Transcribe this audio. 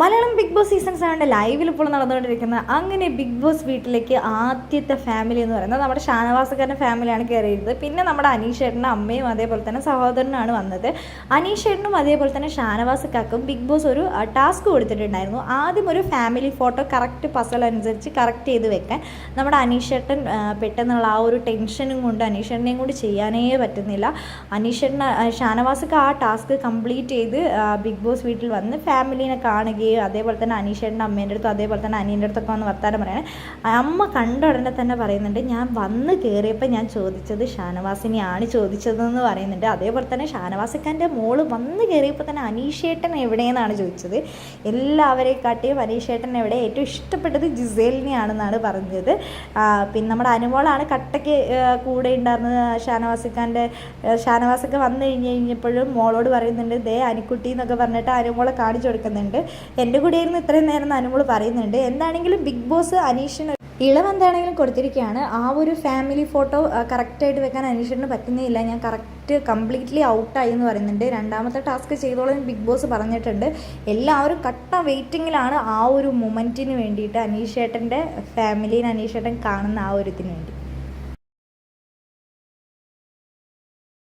Malayalam big boss season സെവന്റെ ലൈവിൽ ഇപ്പോൾ നടന്നുകൊണ്ടിരിക്കുന്ന അങ്ങനെ ബിഗ് ബോസ് വീട്ടിലേക്ക് ആദ്യത്തെ ഫാമിലി എന്ന് പറയുന്നത് നമ്മുടെ ഷാനവാസക്കാരന്റെ ഫാമിലിയാണ് കയറിയത് പിന്നെ നമ്മുടെ അനീഷേട്ടന്റെ അമ്മയും അതേപോലെ തന്നെ സഹോദരനാണ് വന്നത്. അനീഷേട്ടനും അതേപോലെ തന്നെ ഷാനവാസക്കാക്കും ബിഗ് ബോസ് ഒരു ടാസ്ക് കൊടുത്തിട്ടുണ്ടായിരുന്നു. ആദ്യം ഒരു ഫാമിലി ഫോട്ടോ കറക്റ്റ് പസൽ അനുസരിച്ച് കറക്റ്റ് ചെയ്ത് വെക്കാൻ. നമ്മുടെ അനീഷേട്ടൻ പെട്ടെന്നുള്ള ആ ഒരു ടെൻഷനും കൊണ്ട് അനീഷേട്ടനെയും കൊണ്ട് ചെയ്യാനേ പറ്റുന്നില്ല. അനീഷേട്ടൻ ഷാനവാസക്ക് ആ ടാസ്ക് കംപ്ലീറ്റ് ചെയ്ത് ബിഗ് ബോസ് വീട്ടിൽ വന്ന് ഫാമിലിനെ കാണുകയും അതേപോലെ തന്നെ അനീഷേട്ടന്റെ അമ്മേന്റെ അടുത്തും അതേപോലെ തന്നെ അനിയന്റെ അടുത്തൊക്കെ വന്ന് വർത്താനം പറയണേ. അമ്മ കണ്ട ഉടനെ തന്നെ പറയുന്നുണ്ട് ഞാൻ വന്ന് കയറിയപ്പോൾ ഞാൻ ചോദിച്ചത് ഷാനവാസിനെയാണ് ചോദിച്ചതെന്ന് പറയുന്നുണ്ട്. അതേപോലെ തന്നെ ഷാനവാസിക്കാന്റെ മോൾ വന്ന് കയറിയപ്പോൾ തന്നെ അനീഷേട്ടൻ എവിടെയെന്നാണ് ചോദിച്ചത്. എല്ലാവരെയും കാട്ടിയും അനീഷേട്ടൻ എവിടെ? ഏറ്റവും ഇഷ്ടപ്പെട്ടത് ജിസേലിനെയാണെന്നാണ് പറഞ്ഞത്. പിന്നെ നമ്മുടെ അനുമോളാണ് കട്ടയ്ക്ക് കൂടെ ഉണ്ടായിരുന്നത് ഷാനവാസിക്കാന്റെ ഷാനവാസൊക്കെ വന്നു കഴിഞ്ഞ് കഴിഞ്ഞപ്പോഴും മോളോട് പറയുന്നുണ്ട് ദേ അനിക്കുട്ടി എന്നൊക്കെ പറഞ്ഞിട്ട് അനുമോളെ കാണിച്ചു കൊടുക്കുന്നുണ്ട്. എന്റെ കൂടെ ഇരുന്ന് ഇത്രയും നേരം അനുമോൾ പറയുന്നുണ്ട്. എന്താണെങ്കിലും ബിഗ് ബോസ് അനീഷിന് ഇളവ് എന്താണെങ്കിലും കൊടുത്തിരിക്കുകയാണ്. ആ ഒരു ഫാമിലി ഫോട്ടോ കറക്റ്റായിട്ട് വെക്കാൻ അനീഷിന് പറ്റുന്നില്ല. ഞാൻ കറക്റ്റ് കംപ്ലീറ്റ്ലി ഔട്ടായി എന്ന് പറയുന്നുണ്ട്. രണ്ടാമത്തെ ടാസ്ക് ചെയ്തോളം ബിഗ് ബോസ് പറഞ്ഞിട്ടുണ്ട്. എല്ലാവരും കട്ട വെയിറ്റിങ്ങിലാണ് ആ ഒരു മൊമെന്റിന് വേണ്ടിയിട്ട് അനീഷേട്ടന്റെ ഫാമിലിയിൽ അനീഷേട്ടൻ കാണുന്ന ആ ഒരു ഇതിന് വേണ്ടി.